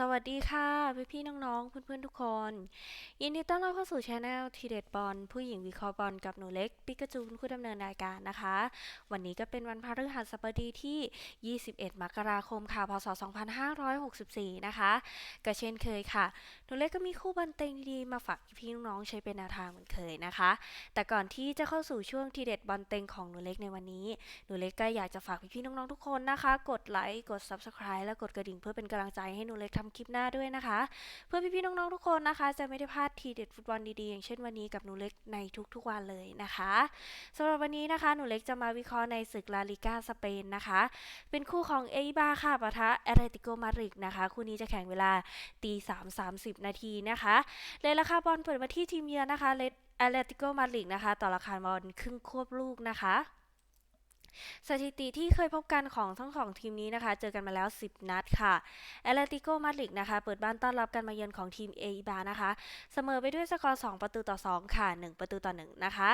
สวัสดีค่ะพี่พี่น้องๆ เพื่อนๆ ทุกคน ยินดีต้อนรับเข้าสู่ช anel ทีเด็ดบอลผู้หญิงวิเคราะห์บอลกับหนูเล็กปิกาจูนผู้ดำเนินรายการนะคะ วันนี้ก็เป็นวันพฤหัสบดีที่ 21 มกราคมค่ะพศ 2564 นะคะ ก็เช่นเคยค่ะ หนูเล็กก็มีคู่บอลเต็งดีๆมาฝากพี่ๆน้องๆใช้เป็นแนวทางเหมือนเคยนะคะ แต่ก่อนที่จะเข้าสู่ช่วงทีเด็ดบอลเต็งของหนูเล็กในวันนี้ หนูเล็กก็อยากจะฝากพี่ๆน้องๆ ทุกคนนะคะ กดไลค์กด subscribe และกดกระดิ่งเพื่อเป็นกำลังใจให้หนูเล็กทำคลิปหน้าด้วยนะคะ เพื่อพี่ๆน้องๆทุกคนนะคะ จะไม่ได้พลาดทีเด็ดฟุตบอลดีๆ อย่างเช่นวันนี้กับหนูเล็กในทุกๆวันเลยนะคะสำหรับวันนี้นะคะหนูเล็กจะมาวิเคราะห์ในศึกลาลิก้าสเปนนะคะ เป็นคู่ของเอบาค่ะปะทะแอตเลติโกมาดริดนะคะ คู่นี้จะแข่งเวลาตีสามสามสิบนาทีนะคะเลยราคาบอลเปิดมาที่ทีมเยือนนะคะเลแอตเลติโกมาดริดนะคะ ต่อราคาบอลครึ่งควบลูกนะคะ สถิติที่เคยพบกันของทั้งสองทีมนี้นะคะ เจอกันมาแล้ว 10 นัดค่ะแอตเลติโกมาดริดนะคะ เปิดบ้านต้อนรับการมาเยือนของทีมเอบานะคะ เสมอไปด้วยสกอร์ 2 ประตูต่อ 2 ค่ะ 1 ประตูต่อ 1 นะคะ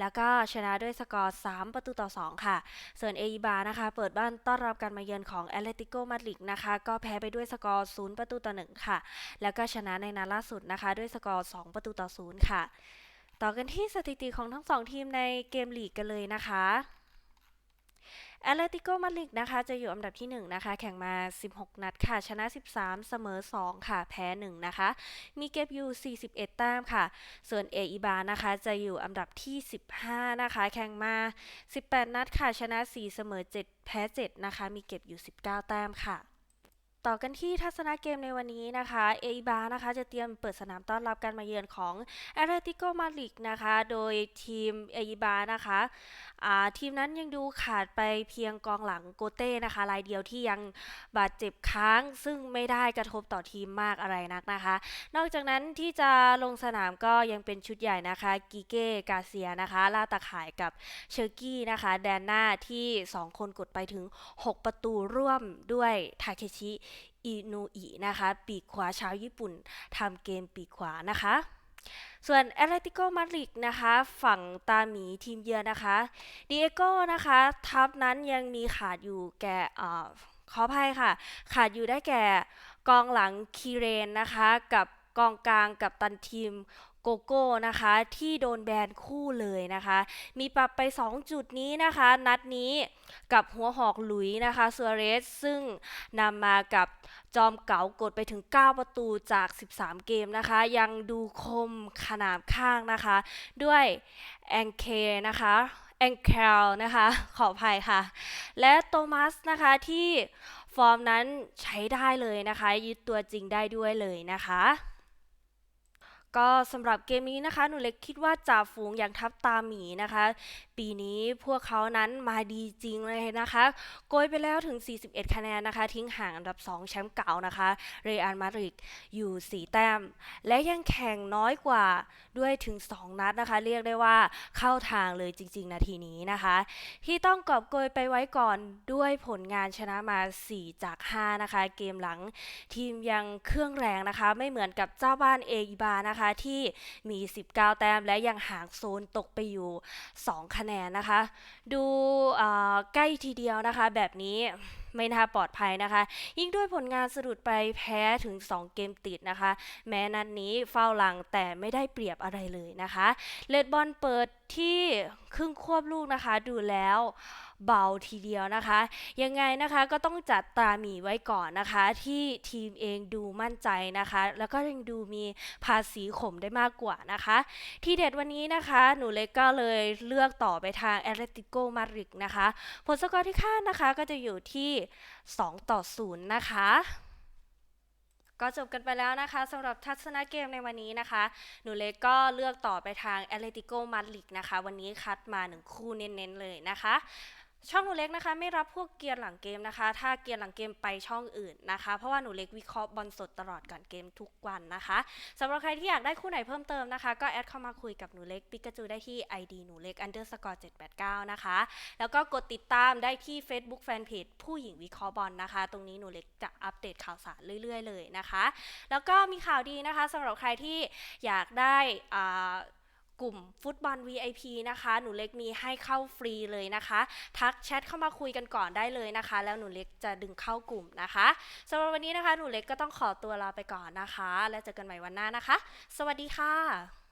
แล้วก็ชนะด้วยสกอร์ 3 ประตูต่อ 2 ค่ะ ส่วนเอบานะคะ เปิดบ้านต้อนรับการมาเยือนของแอตเลติโกมาดริดนะคะ ก็แพ้ไปด้วยสกอร์ 0 ประตูต่อ 1 ค่ะ แล้วก็ชนะในนัดล่าสุดนะคะ ด้วยสกอร์ 2 ประตูต่อ 0 ค่ะ ต่อกันที่สถิติของทั้งสองทีมในเกมลีกกันเลยนะคะ แอตเลติโกมาดริดนะคะจะอยู่อันดับที่ 1 นะคะ แข่งมา 16 นัดค่ะ ชนะ 13 เสมอ 2 ค่ะ แพ้ 1 นะคะ มีเก็บอยู่ 41 แต้มค่ะ ส่วนเออีบานะคะจะอยู่อันดับที่ 15 นะคะ แข่งมา 18 นัดค่ะ ชนะ 4 เสมอ 7 แพ้ 7 นะคะ มีเก็บอยู่ 19 แต้มค่ะต่อกันที่ทัศนะเกมในวันนี้นะคะ เอบานะคะจะเตรียมเปิดสนามต้อนรับการมาเยือนของแอตเลติโกมาดริดนะคะ โดยทีมเอบานะคะทีมนั้นยังดูขาดไปเพียงกองหลังโกเต้นะคะ รายเดียวที่ยังบาดเจ็บค้างซึ่งไม่ได้กระทบต่อทีมมากอะไรนักนะคะ นอกจากนั้นที่จะลงสนามก็ยังเป็นชุดใหญ่นะคะกิเก้กาเซียนะคะล่าตาข่ายกับเชอร์กี้นะคะ แดนหน้าที่ 2 คนกดไปถึง 6 ประตูร่วมด้วยทาเคชิอินูอินะคะ ปีกขวาชาวญี่ปุ่นทำเกมปีกขวานะคะ ส่วนแอตเลติโกมาดริดนะคะ ฝั่งตาหมีทีมเยือนนะคะดิเอโก้นะคะทัพนั้นยังมีขาดอยู่แก่อขออภัยค่ะ ขาดอยู่ได้แก่กองหลังคีเรนนะคะ กับ กองกลางกับตันทีมโกโก้นะคะที่โดนแบนคู่เลยนะคะ มีปรับไป 2 จุดนี้นะคะ นัดนี้กับหัวหอกหลุยนะคะซัวเรสซึ่งนำมากับจอมเก๋ากดไปถึง 9 ประตูจาก 13 เกมนะคะ ยังดูคมขนาบข้างนะคะ ด้วยแองเคนะคะแองเคลนะคะ ขออภัยค่ะ และโตมัสนะคะที่ฟอร์มนั้นใช้ได้เลยนะคะ ยึดตัวจริงได้ด้วยเลยนะคะ ก็สำหรับเกมนี้นะคะ หนูเล็กคิดว่าจ่าฝูงอย่างทัพตาหมีนะคะ ปีนี้พวกเขานั้นมาดีจริงเลยนะคะ โกยไปแล้วถึง 41 คะแนนนะคะ ทิ้งห่างอันดับ 2 แชมป์เก่านะคะ เรอัลมาดริดอยู่ 4 แต้ม และยังแข่งน้อยกว่าด้วยถึง 2 นัดนะคะ เรียกได้ว่าเข้าทางเลยจริง ๆ นาทีนี้นะคะ ที่ต้องกอบโกยไปไว้ก่อนด้วยผลงานชนะมา 4 จาก 5 นะคะ เกมหลังทีมยังเครื่องแรงนะคะ ไม่เหมือนกับเจ้าบ้านเออีบานะคะที่มี 19 แต้มและยังห่างโซนตกไปอยู่ 2 คะแนนนะคะ ดูใกล้ทีเดียวนะคะแบบนี้ ไม่น่าปลอดภัยนะคะ ยิ่งด้วยผลงานสะดุดไปแพ้ถึง 2 เกมติดนะคะ แม้นัดนนี้เฝ้าหลังแต่ไม่ได้เปรียบอะไรเลยนะคะเลดบอลเปิดที่ครึ่งควบลูกนะคะ ดูแล้วเบาทีเดียวนะคะ ยังไงนะคะก็ต้องจัดตราหมีไว้ก่อนนะคะ ที่ทีมเองดูมั่นใจนะคะ แล้วก็ยังดูมีภาษีข่มได้มากกว่านะคะ ที่เด็ดวันนี้นะคะหนูเล็กก็เลยเลือกต่อไปทางแอตเลติโกมาริดนะคะ ผลสกอร์ที่คาดนะคะก็จะอยู่ที่2 ต่อ 0 นะคะ ก็จบกันไปแล้วนะคะสำหรับทัศนเกมในวันนี้นะคะ หนูเล็กก็เลือกต่อไปทางแอตเลติโกมาดริดนะคะ วันนี้คัดมาหนึ่งคู่เน้นๆเลยนะคะ ช่องหนูเล็กนะคะ ไม่รับพวกเกียร์หลังเกมนะคะ ถ้าเกียร์หลังเกมไปช่องอื่นนะคะ เพราะว่าหนูเล็กวิเคราะห์บอลสดตลอดก่อนเกมทุกวันนะคะสำหรับใครที่อยากได้คู่ไหนเพิ่มเติมนะคะ ก็แอดเข้ามาคุยกับหนูเล็กปิกาจูได้ที่ ID หนูเล็ก underscore 789 นะคะ แล้วก็กดติดตามได้ที่ Facebook Fanpage ผู้หญิงวิเคราะห์บอลนะคะ ตรงนี้หนูเล็กจะอัปเดตข่าวสารเรื่อย ๆ เลยนะคะ แล้วก็มีข่าวดีนะคะสำหรับใครที่อยากได้อ่า กลุ่มฟุตบอล VIP นะคะ หนูเล็กมีให้เข้าฟรีเลยนะคะ ทักแชทเข้ามาคุยกันก่อนได้เลยนะคะ แล้วหนูเล็กจะดึงเข้ากลุ่มนะคะสำหรับวันนี้นะคะ หนูเล็กก็ต้องขอตัวลาไปก่อนนะคะ แล้วเจอกันใหม่วันหน้านะคะ สวัสดีค่ะ